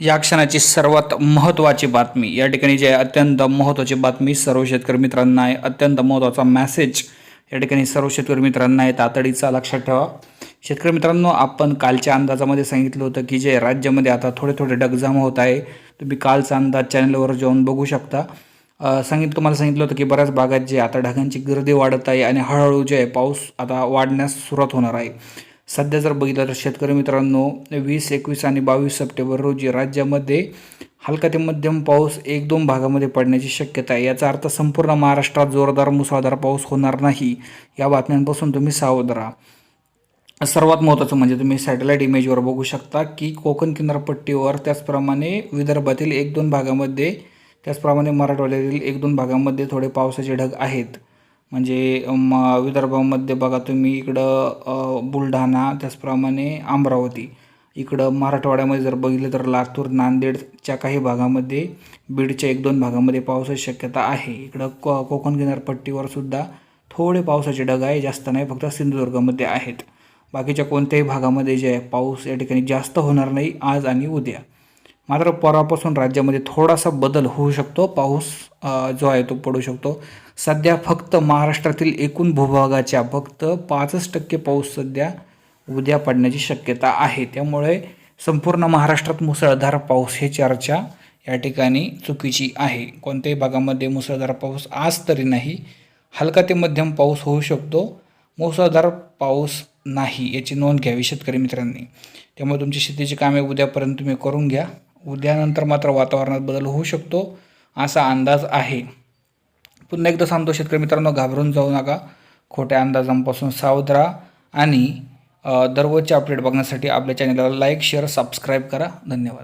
या क्षणाची सर्वात महत्त्वाची बातमी. या ठिकाणी जे आहे अत्यंत महत्त्वाची बातमी सर्व शेतकरी मित्रांना आहे अत्यंत महत्त्वाचा मेसेज या ठिकाणी सर्व शेतकरी मित्रांना आहे तातडीचा लक्षात ठेवा. शेतकरी मित्रांनो आपण कालच्या अंदाजामध्ये सांगितलं होतं की जे राज्यामध्ये आता थोडे थोडे डगजाम होत आहे तुम्ही कालचा अंदाज चॅनलवर जाऊन बघू शकता. अ, सांगितलं तुम्हाला सांगितलं होतं की बऱ्याच भागात जे आता ढगांची गर्दी वाढत आहे आणि हळूहळू जे आहे पाऊस आता वाढण्यास सुरुवात होणार आहे. सध्या जर बघितलं तर शेतकरी मित्रांनो वीस एकवीस आणि बावीस सप्टेंबर रोजी राज्यामध्ये हलका ते मध्यम पाऊस एक दोन भागामध्ये पडण्याची शक्यता आहे. याचा अर्थ संपूर्ण महाराष्ट्रात जोरदार मुसळधार पाऊस होणार नाही. या बातम्यांपासून तुम्ही सावध राहा. सर्वात महत्त्वाचं म्हणजे तुम्ही सॅटेलाईट इमेजवर बघू शकता की कोकण किनारपट्टीवर त्याचप्रमाणे विदर्भातील एक दोन भागामध्ये त्याचप्रमाणे मराठवाड्यातील एक दोन भागामध्ये थोडे पावसाचे ढग आहेत. म्हणजे म विदर्भामध्ये बघा तुम्ही इकडं बुलढाणा त्याचप्रमाणे अमरावती. इकडं मराठवाड्यामध्ये जर बघितलं तर लातूर नांदेडच्या काही भागामध्ये बीडच्या एक दोन भागामध्ये पावसाची शक्यता आहे. इकडं को कोकण किनारपट्टीवर सुद्धा थोडे पावसाचे ढग आहे जास्त नाही फक्त सिंधुदुर्गामध्ये आहेत. बाकीच्या कोणत्याही भागामध्ये जे आहे पाऊस या ठिकाणी जास्त होणार नाही आज आणि उद्या. मात्र परवापासून राज्यामध्ये थोडासा बदल होऊ शकतो. पाऊस जो आहे तो पडू शकतो. सध्या फक्त महाराष्ट्रातील एकूण भूभागाच्या फक्त पाचच टक्के पाऊस सध्या उद्या पडण्याची शक्यता आहे. त्यामुळे संपूर्ण महाराष्ट्रात मुसळधार पाऊस हे चर्चा या ठिकाणी चुकीची आहे. कोणत्याही भागामध्ये मुसळधार पाऊस आज तरी नाही हलका ते मध्यम पाऊस होऊ शकतो. मुसळधार पाऊस नाही याची नोंद घ्यावी शेतकरी मित्रांनी. त्यामुळे तुमची शेतीची कामे उद्यापर्यंत तुम्ही करून घ्या. उद्यानंतर मात्र वातावरणात बदल होऊ शकतो असा अंदाज आहे. पुन्हा एकदा सांगतो शेतकरी मित्रांनो घाबरून जाऊ नका. खोट्या अंदाजांपासून सावध राहा आणि दररोजचे अपडेट बघण्यासाठी आपल्या चॅनलला लाईक शेअर सबस्क्राईब करा. धन्यवाद.